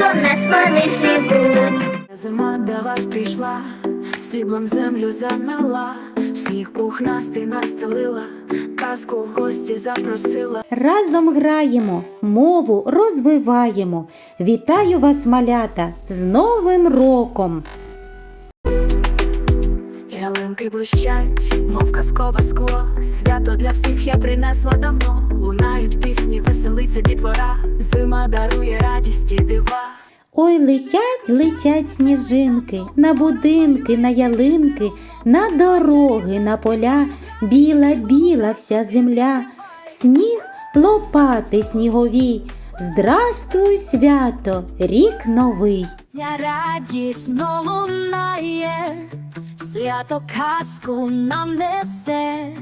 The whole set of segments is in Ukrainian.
сонечко, у садочку в нас вони живуть. Зима до вас прийшла, сріблом землю замила, сніг пухнастий настелила, казку в гості запросила. Разом граємо, мову розвиваємо. Вітаю вас, малята, з Новим роком! Ялинки блищать, мов казкове скло. Свято для всіх я принесла давно. Лунають пісні, веселиться дітвора. Зима дарує радість і дива. Ой, летять, летять сніжинки, на будинки, на ялинки, на дороги, на поля, біла, біла вся земля, сніг лопати снігові. Здрастуй, свято, рік новий. Дня радісно лунає, свято казку нам несе,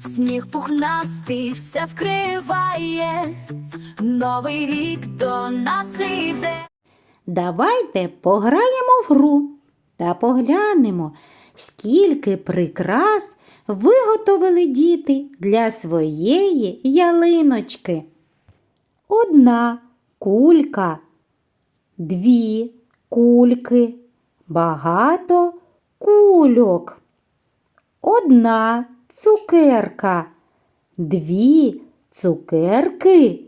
сніг пухнастий все вкриває, новий рік до нас іде. Давайте пограємо в гру та поглянемо, скільки прикрас виготовили діти для своєї ялиночки. Одна кулька, дві кульки, багато кульок. Одна цукерка, дві цукерки,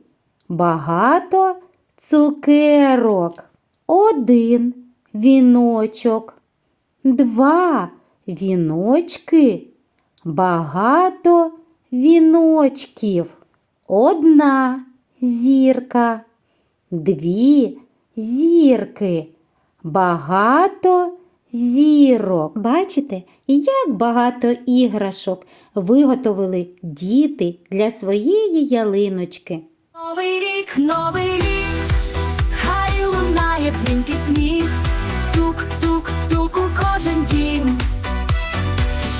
багато цукерок. Один віночок, два віночки, багато віночків. Одна зірка, дві зірки, багато зірок. Бачите, як багато іграшок виготовили діти для своєї ялиночки. Новий рік, новий рік, хай лунає дзвінкий сміх, тук, тук, тук у кожен дім.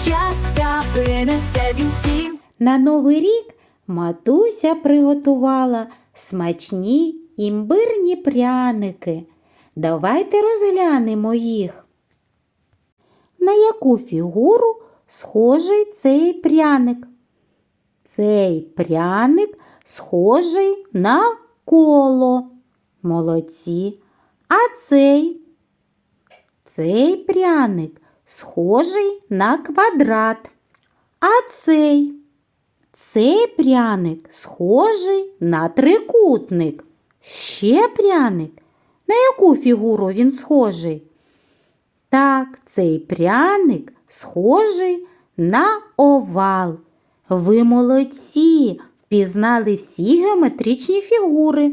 Щастя принесе він всім. На Новий рік матуся приготувала смачні імбирні пряники. Давайте розглянемо їх. На яку фігуру схожий цей пряник? Цей пряник схожий на коло. Молодці. А цей? Цей пряник схожий на квадрат. А цей? Цей пряник схожий на трикутник. Ще пряник. На яку фігуру він схожий? Так, цей пряник схожий на овал. Ви молодці, впізнали всі геометричні фігури.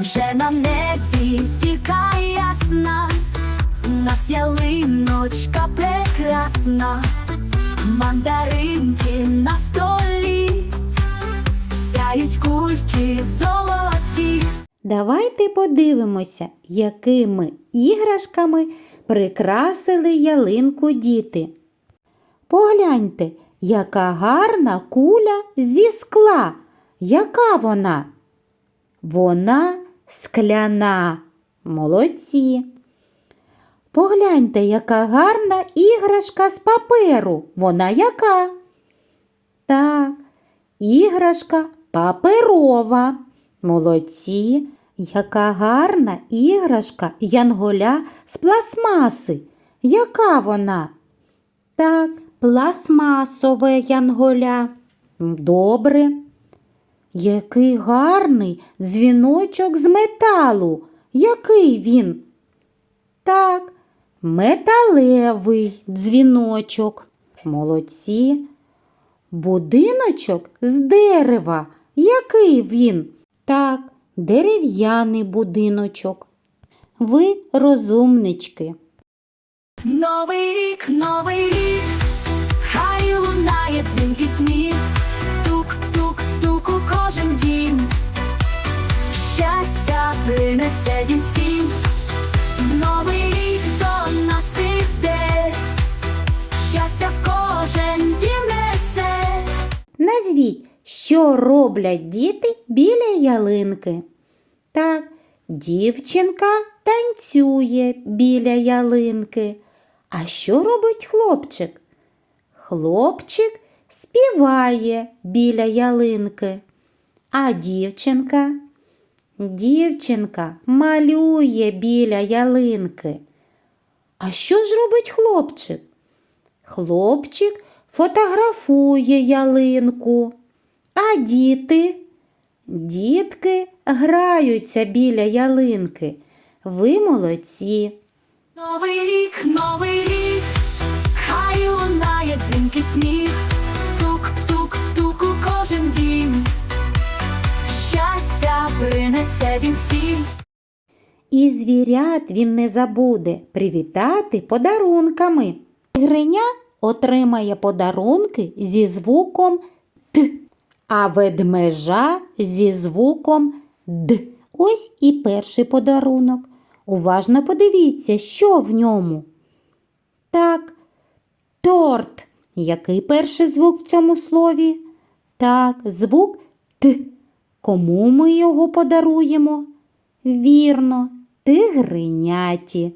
Вже на небі зірка ясна, нас ялиночка прекрасна, мандаринки на столі, сяють кульки золоті. Давайте подивимося, якими іграшками прикрасили ялинку діти. Погляньте, яка гарна куля зі скла. Яка вона? Вона скляна. Молодці. Погляньте, яка гарна іграшка з паперу. Вона яка? Так, іграшка паперова. Молодці. Яка гарна іграшка янголя з пластмаси. Яка вона? Так, пластмасове янголя. Добре. Який гарний дзвіночок з металу. Який він? Так, металевий дзвіночок. Молодці. Будиночок з дерева. Який він? Так, дерев'яний будиночок. Ви розумнички. Новий рік, новий рік, хай лунає дзвінкий сміх, тук, тук, тук у кожен дім. Щастя принесе він всім. Новий рік до нас іде, щастя в кожен дім несе. Назвіть, що роблять діти біля ялинки. Так, дівчинка танцює біля ялинки. А що робить хлопчик? Хлопчик співає біля ялинки. А дівчинка? Дівчинка малює біля ялинки. А що ж робить хлопчик? Хлопчик фотографує ялинку. А діти? Дітки граються біля ялинки. Ви молодці. Новий рік, новий рік, хай лунає дзвінкий сміх, тук, тук, тук у кожен дім. Щастя принесе він всім. І звірят він не забуде привітати подарунками. Гриня отримає подарунки зі звуком Т, а ведмежа зі звуком Д. Ось і перший подарунок. Уважно подивіться, що в ньому. Так, торт. Який перший звук в цьому слові? Так, звук Т. Кому ми його подаруємо? Вірно, тигриняті.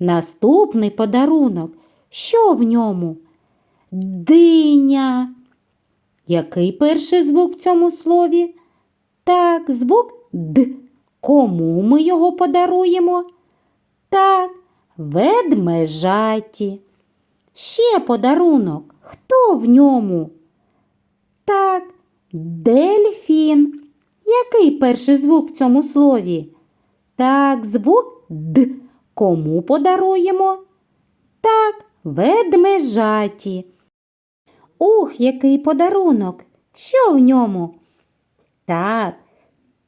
Наступний подарунок. Що в ньому? Диня. Який перший звук в цьому слові? Так, звук Д. Кому ми його подаруємо? Так, ведмежаті. Ще подарунок. Хто в ньому? Так, дельфін. Який перший звук в цьому слові? Так, звук Д. Кому подаруємо? Так, ведмежаті. Ух, який подарунок! Що в ньому? Так,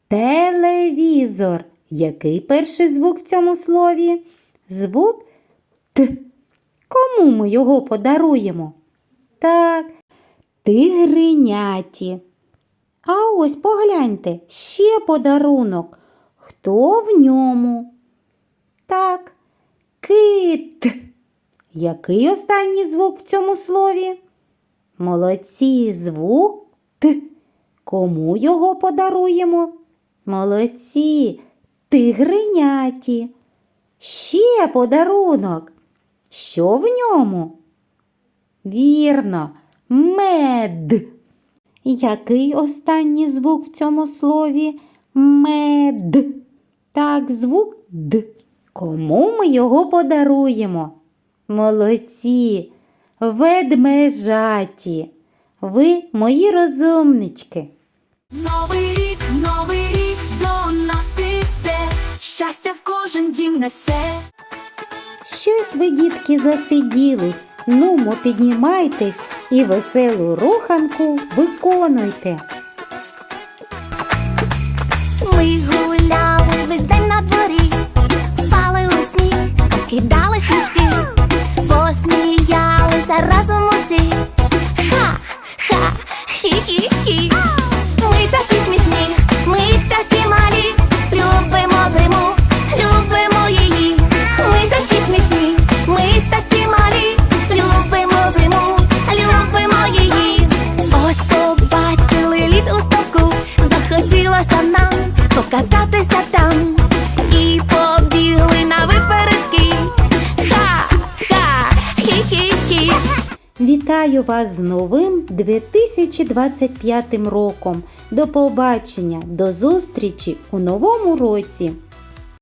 телевізор. Який перший звук в цьому слові? Звук Т. Кому ми його подаруємо? Так, тигриняті. А ось погляньте, ще подарунок. Хто в ньому? Так, кит. Який останній звук в цьому слові? Молодці, звук Т. Кому його подаруємо? Молодці, тигриняті. Ще подарунок. Що в ньому? Вірно, мед. Який останній звук в цьому слові? Мед. Так, звук Д. Кому ми його подаруємо? Молодці, ведмежаті. Ви мої розумнички. Новий рік, новий рік до нас іде, щастя в кожен дім несе. Щось ви, дітки, засиділись. Нумо піднімайтесь і веселу руханку виконуйте. Ми гуляли весь день на дворі, палили сніг, кидали сніжки, посміялися разом Вітаю вас з новим 2025 роком. До побачення, до зустрічі у новому році!